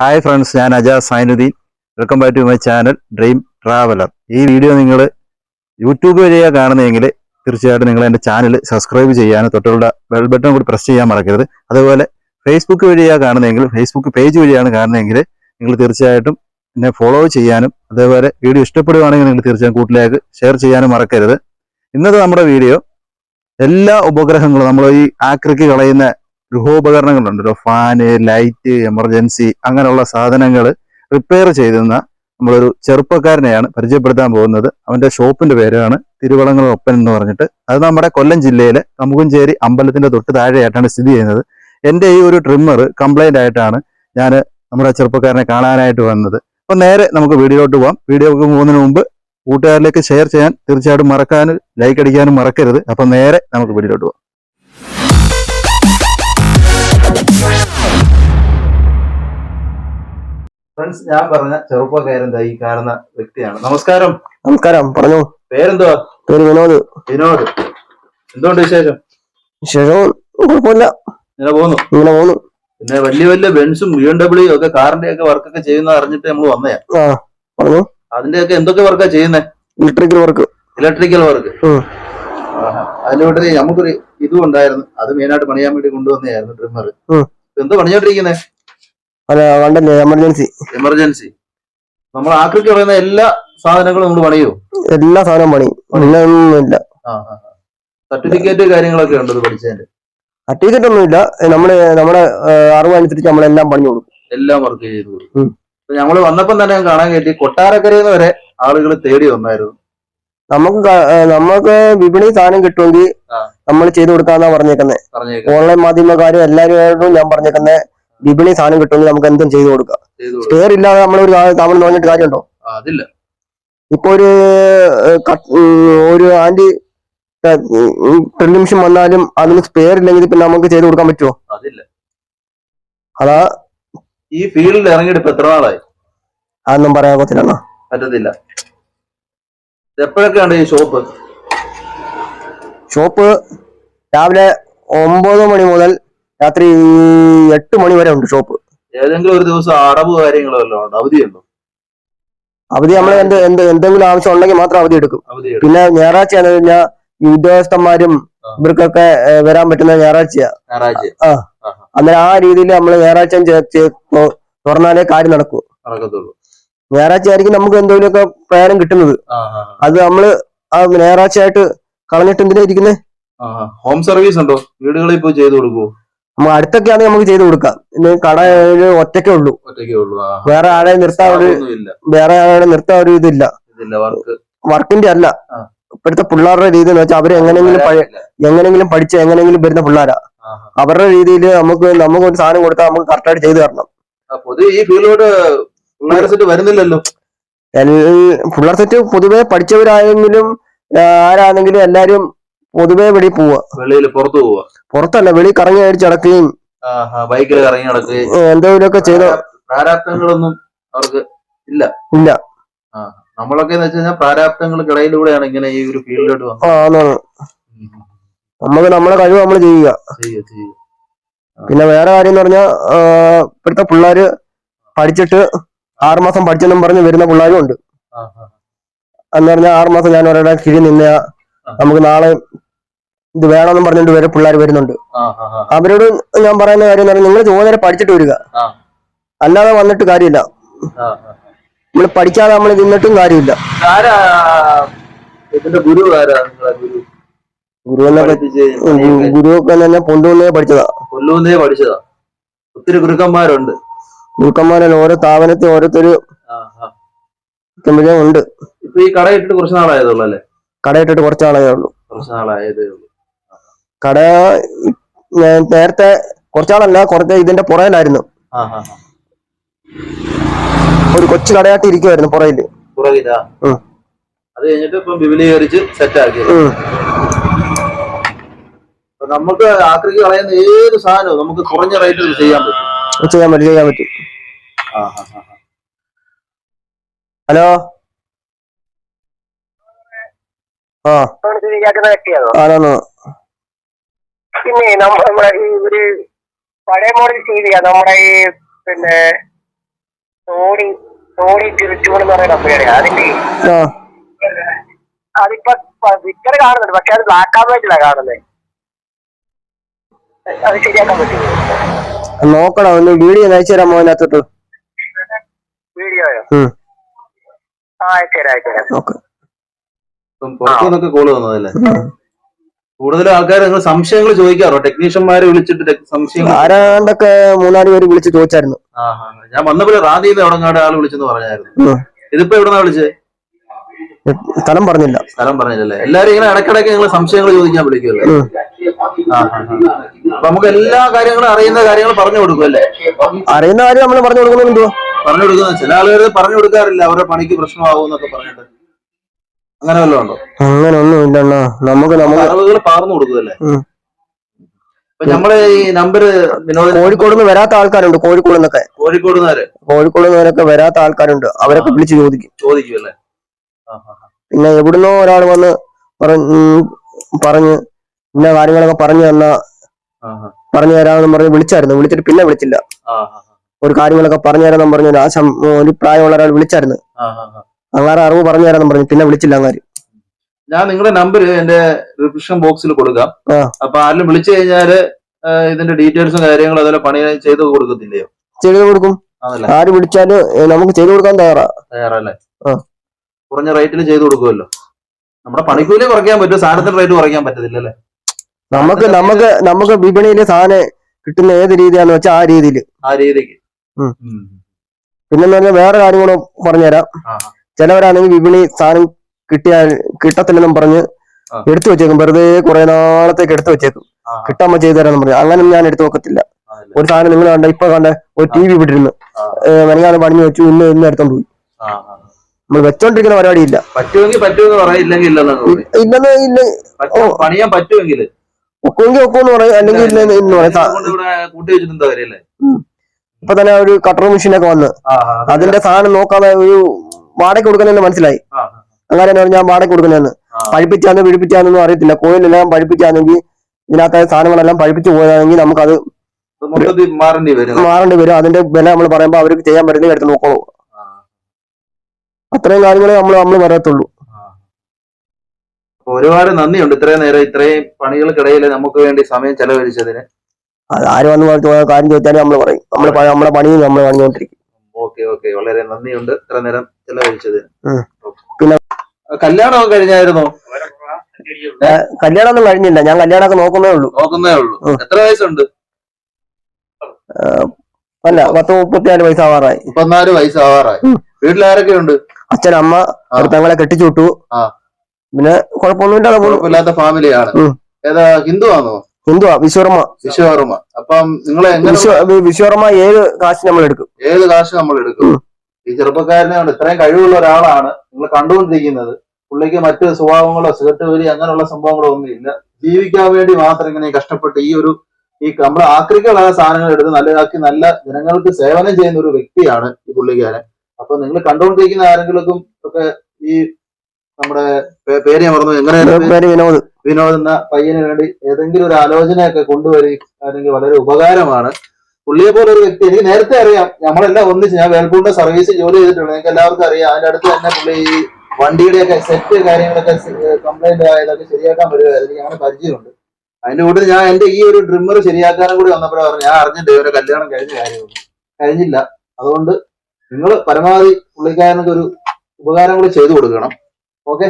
Hi friends ഞാൻ Ajas Zainuddin. Welcome back to my channel dream traveller ഈ video നിങ്ങൾ YouTube വഴിയാണ് കാണുന്നതെങ്കിൽ തീർച്ചയായിട്ടും നിങ്ങൾ എന്റെ ചാനൽ സബ്സ്ക്രൈബ് ചെയ്യാനും തൊട്ടുള്ള ബെൽ ബട്ടൺ കൂടി പ്രസ് ചെയ്യാൻ മറക്കരുത്. അതുപോലെ ഫേസ്ബുക്ക് വഴിയാണ് കാണുന്നതെങ്കിൽ ഫേസ്ബുക്ക് പേജ് വഴിയാണ് കാണുന്നതെങ്കിൽ നിങ്ങൾ തീർച്ചയായിട്ടും എന്നെ ഫോളോ ചെയ്യാനും അതേപോലെ വീഡിയോ ഇഷ്ടപ്പെടുകയാണെങ്കിൽ നിങ്ങൾ തീർച്ചയായും കൂട്ടിലേക്ക് ഷെയർ ചെയ്യാനും മറക്കരുത്. ഇന്നത്തെ നമ്മുടെ വീഡിയോ എല്ലാ ഉപഗ്രഹങ്ങളും നമ്മൾ ഈ ആക്രിക്ക് കളയുന്ന ഗൃഹോപകരണങ്ങളുണ്ടല്ലോ ഫാന് ലൈറ്റ് എമർജൻസി അങ്ങനെയുള്ള സാധനങ്ങൾ റിപ്പയർ ചെയ്തുന്ന നമ്മളൊരു ചെറുപ്പക്കാരനെയാണ് പരിചയപ്പെടുത്താൻ പോകുന്നത്. അവന്റെ ഷോപ്പിന്റെ പേരാണ് തിരുവളങ്ങൾ ഒപ്പൻ എന്ന് പറഞ്ഞിട്ട്. അത് നമ്മുടെ കൊല്ലം ജില്ലയിലെ കമുകുഞ്ചേരി അമ്പലത്തിന്റെ തൊട്ട് താഴെയായിട്ടാണ് സ്ഥിതി ചെയ്യുന്നത്. എന്റെ ഈ ഒരു ട്രിമ്മർ കംപ്ലൈന്റ് ആയിട്ടാണ് ഞാൻ നമ്മുടെ ചെറുപ്പക്കാരനെ കാണാനായിട്ട് വന്നത്. അപ്പൊ നേരെ നമുക്ക് വീഡിയോയിലോട്ട് പോകാം വീഡിയോക്ക് പോകുന്നതിന് മുമ്പ് കൂട്ടുകാരിലേക്ക് ഷെയർ ചെയ്യാൻ തീർച്ചയായിട്ടും മറക്കാനും ലൈക്ക് അടിക്കാനും മറക്കരുത്. അപ്പൊ നേരെ നമുക്ക് വീഡിയോയിലോട്ട് പോവാം. ഫ്രണ്ട്സ് ഞാൻ പറഞ്ഞ ചെറുപ്പക്കാരൻ ഈ കാണുന്ന വ്യക്തിയാണ്. നമസ്കാരം. നമസ്കാരം പറഞ്ഞു. പേരെന്തുവാ? പേര് വിനോദ്. വിനോദ്. എന്തുകൊണ്ട് വിശേഷം? വിശേഷം കുഴപ്പമില്ല. ഇങ്ങനെ പോകുന്നു. ഇങ്ങനെ പോകുന്നു. പിന്നെ വലിയ വലിയ ബെൻസും ബി എം ഡബ്ല്യു ഒക്കെ കാറിന്റെ ഒക്കെ വർക്കൊക്കെ ചെയ്യുന്ന അറിഞ്ഞിട്ട് നമ്മൾ വന്നയാ. പറഞ്ഞു. അതിന്റെ ഒക്കെ എന്തൊക്കെ വർക്കാ ചെയ്യുന്നത് ഇലക്ട്രിക്കൽ വർക്ക് ഇലക്ട്രിക്കൽ വർക്ക് കൂട്ടത്തിൽ നമുക്കൊരു ഇതും ഉണ്ടായിരുന്നു. അത് മെയിനായിട്ട് പണിയാൻ വേണ്ടി കൊണ്ടുവന്നതായിരുന്നു ട്രിമ്മർ എന്തോ പണിയോണ്ടിരിക്കുന്നത് അല്ല കണ്ടല്ലേ എമർജൻസി എമർജൻസി നമ്മൾ ആക്രിക്ക് പറയുന്ന എല്ലാ സാധനങ്ങളും നമ്മൾ പണിയോ? എല്ലാ സാധനവും പണി. ഒന്നുമില്ല സർട്ടിഫിക്കറ്റ് കാര്യങ്ങളൊക്കെ ഉണ്ട് പഠിച്ചതിന്റെ സർട്ടിഫിക്കറ്റ് ഒന്നുമില്ല. നമ്മൾ നമ്മുടെ അറിവ് അനുസരിച്ച് നമ്മളെല്ലാം പണി കൊടുക്കും. എല്ലാം വർക്ക് ചെയ്തു കൊടുക്കും. ഞങ്ങൾ വന്നപ്പം തന്നെ കാണാൻ കയറ്റി കൊട്ടാരക്കരയിൽ വരെ ആളുകൾ തേടി വന്നായിരുന്നു. നമുക്ക് നമുക്ക് വിപണി സാധനം കിട്ടുമെങ്കിൽ നമ്മൾ ചെയ്തു കൊടുക്കാന്നാ പറഞ്ഞേക്കുന്നത് ഓൺലൈൻ മാധ്യമക്കാരും എല്ലാവരും ഞാൻ പറഞ്ഞേക്കുന്നത് വിപണി സാധനം കിട്ടുമെങ്കിൽ നമുക്ക് എന്തും ചെയ്തു കൊടുക്കാം. സ്റ്റെയർ ഇല്ലാതെ നമ്മൾ ഒരു താമസം പറഞ്ഞിട്ട് കാര്യമുണ്ടോ? അതില്ല. ഇപ്പൊ ഒരു ഒരു ആന്റി ഡ്രിൽ മെഷീൻ വന്നാലും അതിന് സ്പെയർ ഇല്ലെങ്കിൽ പിന്നെ നമുക്ക് ചെയ്ത് കൊടുക്കാൻ പറ്റുമോ അതില്ല. അതാ ഈ ഫീൽഡിൽ ഇറങ്ങിയിട്ട് എത്ര നാളായി? അതൊന്നും പറയാൻ പറ്റില്ല പറ്റത്തില്ല. എപ്പോഴൊക്കെയാണ് ഈ ഷോപ്പ്? ഷോപ്പ് രാവിലെ ഒമ്പത് മണി മുതൽ രാത്രി എട്ട് മണി വരെ ഉണ്ട് ഷോപ്പ്. ഏതെങ്കിലും ഒരു ദിവസം അടവ് കാര്യങ്ങളോ ഉണ്ടോ? അവധിയുണ്ടോ അവധി നമ്മൾ എന്ത് എന്ത് എന്തെങ്കിലും ആവശ്യം ഉണ്ടെങ്കിൽ മാത്രം അവധി എടുക്കും. പിന്നെ ഞായറാഴ്ച എന്ന് കഴിഞ്ഞാൽ ഈ ഉദ്യോഗസ്ഥന്മാരും ഇവർക്കൊക്കെ വരാൻ പറ്റുന്ന ഞായറാഴ്ചയാ. ഞായറാഴ്ച. അന്നേരം ആ രീതിയിൽ നമ്മൾ ഞായറാഴ്ച തുറന്നാലേ കാര്യം നടക്കൂ. ഞായറാഴ്ച ആയിരിക്കും നമുക്ക് എന്തെങ്കിലുമൊക്കെ പ്രയാണം കിട്ടുന്നത്. ആ, ആ, അത് നമ്മൾ ആ ഞായറാഴ്ച ആയിട്ട് കളഞ്ഞിട്ട് എന്തിനാ ഇരിക്കുന്നത് ആ, ആ. ഹോം സർവീസ് ഉണ്ടോ? വീടുകളിൽ പോയി ചെയ്തു കൊടുക്കുവോ? നമ്മൾ അടുത്തൊക്കെ ആണെങ്കിൽ നമുക്ക് ചെയ്ത് കൊടുക്കാം. ഇന്ന് കട ഒറ്റയ്ക്കേ ഉള്ളൂ. വേറെ ആളെ നിർത്താൻ ഒരു വേറെ ആളെ നിർത്താൻ ഒരു ഇതില്ല. ഇതില്ല വർക്ക്. വർക്കിന്റെ അല്ല. ഇപ്പോഴത്തെ പിള്ളേരുടെ രീതി എന്ന് വെച്ചാൽ അവർ എങ്ങനെങ്കിലും എങ്ങനെങ്കിലും പഠിച്ച് എങ്ങനെങ്കിലും വരുന്ന പിള്ളേരാ. അവരുടെ രീതിയിൽ നമുക്ക് നമുക്ക് ഒരു സാധനം കൊടുത്താൽ നമുക്ക് കറക്റ്റായിട്ട് ചെയ്തു തരണം. ഈ ഫീൽഡിലോട്ട് പിള്ളേരെ സെറ്റ് വരുന്നില്ലല്ലോ. പിള്ളേർ സെറ്റ് പൊതുവെ പഠിച്ചവരായെങ്കിലും ആരാണെങ്കിലും എല്ലാരും പൊതുവെ വെളി പോവുക വെളിയിൽ പുറത്തു പോവാ. പുറത്തല്ല വെളി കറങ്ങി അടിച്ച് അടക്കുകയും ബൈക്കിൽ കറങ്ങി നടക്കുകയും. എന്തെങ്കിലുമൊക്കെ ചെയ്ത. പ്രാരാബ്ദങ്ങളൊന്നും അവർക്ക് ഇല്ല. നമ്മളൊക്കെ എന്ന് വെച്ച് കഴിഞ്ഞാൽ പ്രാരാബ്ദങ്ങൾക്കിടയിലൂടെയാണ് ഇങ്ങനെ ഈ ഒരു ഫീൽഡിലോട്ട് വന്നത്. നമുക്ക് നമ്മളെ കഴിവ് നമ്മൾ ചെയ്യുക. പിന്നെ വേറെ കാര്യം എന്ന് പറഞ്ഞാൽ ഇപ്പോഴത്തെ പിള്ളേര് പഠിച്ചിട്ട് ആറുമാസം പഠിച്ചെന്നും പറഞ്ഞ് വരുന്ന പിള്ളേരും ഉണ്ട്. എന്ന് പറഞ്ഞാൽ ആറുമാസം ഞാൻ ഒരാളുടെ കിഴി നിന്ന നമുക്ക് നാളെ ഇത് വേണമെന്ന് പറഞ്ഞിട്ട് വരെ പിള്ളേർ വരുന്നുണ്ട്. അവരോട് ഞാൻ പറയുന്ന കാര്യം എന്ന് പറഞ്ഞാൽ നിങ്ങൾ ചോദ്യം പഠിച്ചിട്ട് വരിക. അല്ലാതെ വന്നിട്ട് കാര്യമില്ല. നമ്മൾ പഠിക്കാതെ നമ്മൾ നിന്നിട്ടും കാര്യമില്ല. ഗുരു ഗുരുവൊക്കെ തന്നെ പൊണ്ടുവന്നേ പഠിച്ചതാ. കൊല്ലൂന്നേ പഠിച്ചതാ. ഒത്തിരി ഗുരുക്കന്മാരുണ്ട്. ഗുരുക്കന്മാരല്ല ഓരോ സ്ഥാപനത്തിൽ ഓരോരുത്തര്. ഉണ്ട്. ഇപ്പൊ ഈ കടയിട്ടിട്ട് കുറച്ച് നാളായതുള്ളൂ അല്ലേ? കടയിട്ടിട്ട് കുറച്ച് നാളായതുള്ളൂ കുറച്ച് നാളായതേ ഉള്ളൂ. കട ഞാൻ നേരത്തെ കുറച്ചാളല്ല കുറച്ച് ഇതിന്റെ പുറയിലായിരുന്നു. ഒരു കൊച്ചു കടയായിട്ട് ഇരിക്കുമായിരുന്നു പുറയിൽ. അത് കഴിഞ്ഞിട്ട് ഇപ്പം വിപുലീകരിച്ച് സെറ്റ് ആക്കി നമുക്ക് ആക്രിക്ക് കളയുന്ന ഏത് സാധനവും നമുക്ക് കുറഞ്ഞ റേറ്റിൽ ചെയ്യാൻ പറ്റും. ചെയ്യാൻ പറ്റും ചെയ്യാൻ പറ്റും. ആ, ആ, ആ, ആ. ഹലോ? ആ. ആണോ. പിന്നെ നമ്മ- നമ്മുടെ ഈ ഒരു പഴയ മോഡൽ ചെയ്തിയാ നമ്മുടെ ഈ പിന്നെ സോണി സോണി തിരുച്ചൂർ എന്ന് പറയുന്ന കമ്പനിയാണ് അതിന്റെ അതിപ്പോ പിക്ചർ കാണുന്നുണ്ട് പക്ഷെ അത് ബ്ലാക്ക് ആൻഡ് വൈറ്റിലാണ് കാണുന്നത് അത് ശരിയാക്കാൻ പറ്റും നോക്കണം ഒന്ന് വീഡിയോ അയച്ചു തരാൻ മോനകത്തോട്ട് വീഡിയോയോ? ആ അയച്ചു തരാം അയച്ചു തരാം. പുറത്തുനിന്നൊക്കെ കോൾ വന്നതല്ലേ? കൂടുതൽ ആൾക്കാർ നിങ്ങൾ സംശയങ്ങൾ ചോദിക്കാറോ? ടെക്നീഷ്യന്മാരെ വിളിച്ചിട്ട് സംശയം സംശയങ്ങൾ ആരാണ്ടൊക്കെ മൂന്നാൽ പേര് വിളിച്ച് ചോദിച്ചായിരുന്നു. ഞാൻ വന്നപ്പോൾ റാന്നിന്ന് എവിടെങ്ങാട് ആൾ വിളിച്ചെന്ന് പറഞ്ഞായിരുന്നു. ഇതിപ്പോ എവിടെന്നാ വിളിച്ചത് സ്ഥലം പറഞ്ഞില്ല. സ്ഥലം പറഞ്ഞില്ലല്ലേ? എല്ലാരും ഇങ്ങനെ ഇടക്കിടക്ക് നിങ്ങൾ സംശയങ്ങൾ ചോദിക്കാൻ വിളിക്കുമല്ലേ. അപ്പൊ നമുക്ക് എല്ലാ കാര്യങ്ങളും അറിയുന്ന കാര്യങ്ങൾ പറഞ്ഞു കൊടുക്കും അല്ലേ അറിയുന്ന കാര്യം നമ്മൾ പറഞ്ഞു കൊടുക്കുന്നുണ്ടോ പറഞ്ഞു കൊടുക്കുന്ന ചില ആളുകൾ പറഞ്ഞു കൊടുക്കാറില്ല. അവരുടെ പണിക്ക് പ്രശ്നമാകും എന്നൊക്കെ പറഞ്ഞിട്ട്. അങ്ങനെ വല്ലതും ഉണ്ടോ? അങ്ങനെ ഒന്നും ഇല്ലണ്ണ നമുക്ക് നമുക്ക് അറിവുകൾ പാർന്നു കൊടുക്കുമല്ലേ. അപ്പൊ നമ്മളെ ഈ നമ്പർ വിനോദ കോഴിക്കോട് നിന്ന് വരാത്ത ആൾക്കാരുണ്ട് കോഴിക്കോട് നിന്നൊക്കെ കോഴിക്കോട് കോഴിക്കോട് നിന്നവരൊക്കെ വരാത്ത ആൾക്കാരുണ്ട്. അവരൊക്കെ വിളിച്ച് ചോദിക്കും. പിന്നെ എവിടുന്നോ ഒരാൾ വന്ന് പറഞ്ഞ് ഇന്ന കാര്യങ്ങളൊക്കെ പറഞ്ഞു തന്ന. പറഞ്ഞു തരാമെന്ന് പറഞ്ഞ് വിളിച്ചായിരുന്നു. വിളിച്ചിട്ട് പിന്നെ വിളിച്ചില്ല. ഒരു കാര്യങ്ങളൊക്കെ പറഞ്ഞു തരാമെന്ന് പറഞ്ഞു ആ ഒരു പ്രായമുള്ള ഒരാൾ വിളിച്ചായിരുന്നു. അങ്ങനെ അറിവ് പറഞ്ഞു തരാന്ന് പറഞ്ഞു. പിന്നെ വിളിച്ചില്ല അങ്ങനെ ഞാൻ നിങ്ങളുടെ നമ്പർ എന്റെ ഡിസ്ക്രിപ്ഷൻ ബോക്സിൽ കൊടുക്കാം. ആ. അപ്പൊ ആരെങ്കിലും വിളിച്ചു കഴിഞ്ഞാൽ ഇതിന്റെ ഡീറ്റെയിൽസും കാര്യങ്ങളും അതുപോലെ പണി ചെയ്ത് കൊടുക്കത്തില്ലയോ ചെയ്തു കൊടുക്കും. അതല്ലേ ആര് വിളിച്ചാലും ഏ, നമുക്ക് ചെയ്തു കൊടുക്കാൻ തയ്യാറാ. തയ്യാറല്ലേ? ആ. കുറഞ്ഞ റേറ്റിൽ ചെയ്ത് കൊടുക്കുമല്ലോ. നമ്മുടെ പണിക്കൂലി കുറയ്ക്കാൻ പറ്റും സാധനത്തിന്റെ റേറ്റ് കുറയ്ക്കാൻ പറ്റത്തില്ല അല്ലേ? നമുക്ക് നമുക്ക് നമുക്ക് വിപണിയിൽ സാധനം കിട്ടുന്ന ഏത് രീതിയാന്ന് വെച്ചാൽ ആ രീതിയിൽ ആ രീതിക്ക്. പിന്നെ ഉം. പിന്നെന്ന് പറഞ്ഞാൽ വേറെ കാര്യങ്ങളും കൂടെ പറഞ്ഞുതരാം. ആ, ചിലവരാണെങ്കിൽ വിപണി സാധനം കിട്ടിയാൽ കിട്ടത്തില്ലെന്നും പറഞ്ഞ് എടുത്തു വെച്ചേക്കും. വെറുതെ കുറെ നാളത്തേക്ക് എടുത്തു വെച്ചേക്കും. കിട്ടാമ്മ ചെയ്തു തരാന്ന് പറഞ്ഞു. അങ്ങനെ ഞാൻ എടുത്തു നോക്കത്തില്ല ഒരു സാധനം നിങ്ങൾ കണ്ട ഇപ്പൊ കണ്ട ഒരു ടി വി വിട്ടിരുന്നു. മെനങ്ങാതെ പണിഞ്ഞു വെച്ചു ഇന്ന് ഇന്ന് എടുത്തോണ്ട് പോയി. നമ്മൾ വെച്ചോണ്ടിരിക്കുന്ന പരിപാടിയില്ല. പറ്റുമെങ്കിൽ പറ്റുമെന്ന്. ഇല്ലെന്ന് ഇല്ല. പണിയാൻ പറ്റുമെങ്കിൽ. ഒക്കുമെങ്കിൽ ഒക്കുമെന്ന് പറയും അല്ലെങ്കിൽ ഇല്ല എന്ന് പറയും. ഇപ്പൊ തന്നെ ഒരു കട്ടർ മെഷീനൊക്കെ വന്ന്. അതിന്റെ സാധനം നോക്കാതെ ഒരു വാടക കൊടുക്കുന്നതെന്ന് മനസ്സിലായി. അങ്ങനെ തന്നെ ഞാൻ വാടക കൊടുക്കുന്നതെന്ന് ആ. പഴിപ്പിച്ചാന്ന് പിഴിപ്പിച്ചാന്നൊന്നും അറിയത്തില്ല. കോയിലെല്ലാം പഴിപ്പിച്ചാണെങ്കിൽ ഇതിനകത്തെ സാധനങ്ങളെല്ലാം പഴിപ്പിച്ച് പോയതാണെങ്കിൽ നമുക്ക് അത് മൊത്തത്തിൽ മാറേണ്ടി വരും അതിന്റെ വില നമ്മൾ പറയുമ്പോൾ അവർക്ക് ചെയ്യാൻ പറ്റുന്ന എടുത്ത് നോക്കോളൂ. ആ, അത്രയും കാര്യങ്ങളെ നമ്മൾ നമ്മൾ പറയത്തുള്ളൂ. ഒരുപാട് നന്ദിയുണ്ട് ഇത്രയും നേരം ഇത്രയും പണികൾക്കിടയിൽ നമുക്ക് വേണ്ടി സമയം ചെലവഴിച്ചതിന്. അത് ആര് വന്ന് കാര്യം ചോദിച്ചാലും നമ്മൾ പറയും. നമ്മൾ നമ്മുടെ പണിയും നമ്മൾ പണിഞ്ഞുകൊണ്ടിരിക്കും ഓക്കെ ഓക്കെ. വളരെ നന്ദിയുണ്ട്. ഇത്ര നേരം ചെലവഴിച്ചതിന്. പിന്നെ കല്യാണം കഴിഞ്ഞായിരുന്നോ? കല്യാണം ഒന്നും കഴിഞ്ഞില്ല. ഞാൻ കല്യാണമൊക്കെ നോക്കുന്നേ ഉള്ളൂ. നോക്കുന്നേ ഉള്ളൂ. എത്ര വയസ്സുണ്ട്? അല്ല പത്ത് മുപ്പത്തിനാല് വയസ്സ് ആവാറായി മുപ്പത്തിനാല് വയസ്സാവാറായി. വീട്ടിൽ വീട്ടിലാരൊക്കെ ഉണ്ട് അച്ഛൻ അമ്മ അടുത്തങ്ങളെ കെട്ടിച്ചു വിട്ടു പിന്നെ കുഴപ്പമൊന്നുമില്ലാതെ ഇല്ലാത്ത കുഴപ്പമില്ലാത്ത ഫാമിലിയാണ്. ഏതാ ഹിന്ദു ആണോ ഹിന്ദുവാ വിശ്വകർമ്മ. വിശ്വകർമ്മ. അപ്പം നിങ്ങൾ വിശ്വകർമ്മ ഏത് കാശ് നമ്മൾ എടുക്കും ഏത് കാശ് നമ്മൾ എടുക്കും ഈ ചെറുപ്പക്കാരനെ കൊണ്ട് ഇത്രയും കഴിവുള്ള ഒരാളാണ് നിങ്ങൾ കണ്ടുകൊണ്ടിരിക്കുന്നത്. പുള്ളിക്ക് മറ്റ് സ്വഭാവങ്ങളോ സിഗരറ്റ് വലി അങ്ങനെയുള്ള സംഭവങ്ങളോ ഒന്നും ഇല്ല. ജീവിക്കാൻ വേണ്ടി മാത്രം ഇങ്ങനെ കഷ്ടപ്പെട്ട് ഈ ഒരു ഈ നമ്മൾ ആക്രിക്കുള്ള സാധനങ്ങൾ എടുത്ത് നല്ലതാക്കി നല്ല ജനങ്ങൾക്ക് സേവനം ചെയ്യുന്ന ഒരു വ്യക്തിയാണ് ഈ പുള്ളിക്കാരൻ. അപ്പൊ നിങ്ങൾ കണ്ടുകൊണ്ടിരിക്കുന്ന ആരെങ്കിലും ഒക്കെ ഈ നമ്മുടെ പേര് ഞാൻ പറഞ്ഞു എങ്ങനെ വിനോദ്. വിനോദ് എന്ന പയ്യന് വേണ്ടി ഏതെങ്കിലും ഒരു ആലോചനയൊക്കെ കൊണ്ടുവരികയാണെങ്കിൽ വളരെ ഉപകാരമാണ്. പുള്ളിയെ പോലെ ഒരു വ്യക്തി എനിക്ക് നേരത്തെ അറിയാം. നമ്മളെല്ലാം ഒന്നിച്ച് ഞാൻ വേൾപൂളിന്റെ സർവീസ് ജോലി ചെയ്തിട്ടുണ്ട്. എനിക്ക് എല്ലാവർക്കും അറിയാം. അതിന്റെ അടുത്ത് തന്നെ പുള്ളി ഈ വണ്ടിയുടെയൊക്കെ സെറ്റ് കാര്യങ്ങളൊക്കെ കംപ്ലൈന്റ് ആയതൊക്കെ ശരിയാക്കാൻ വരുമായിരുന്നു അങ്ങനെ പരിചയമുണ്ട്. അതിന്റെ കൂട്ടത്തിൽ ഞാൻ എന്റെ ഈ ഒരു ഡ്രിമ്മർ ശരിയാക്കാനും കൂടി വന്നപ്പോഴാണ് പറഞ്ഞു ഞാൻ അറിഞ്ഞിട്ട് ഇവരെ കല്യാണം കഴിഞ്ഞ കാര്യമൊന്നും കഴിഞ്ഞില്ല. അതുകൊണ്ട് നിങ്ങൾ പരമാവധി പുള്ളിക്കാരനൊക്കെ ഒരു ഉപകാരം കൂടി ചെയ്തു കൊടുക്കണം. ഓക്കെ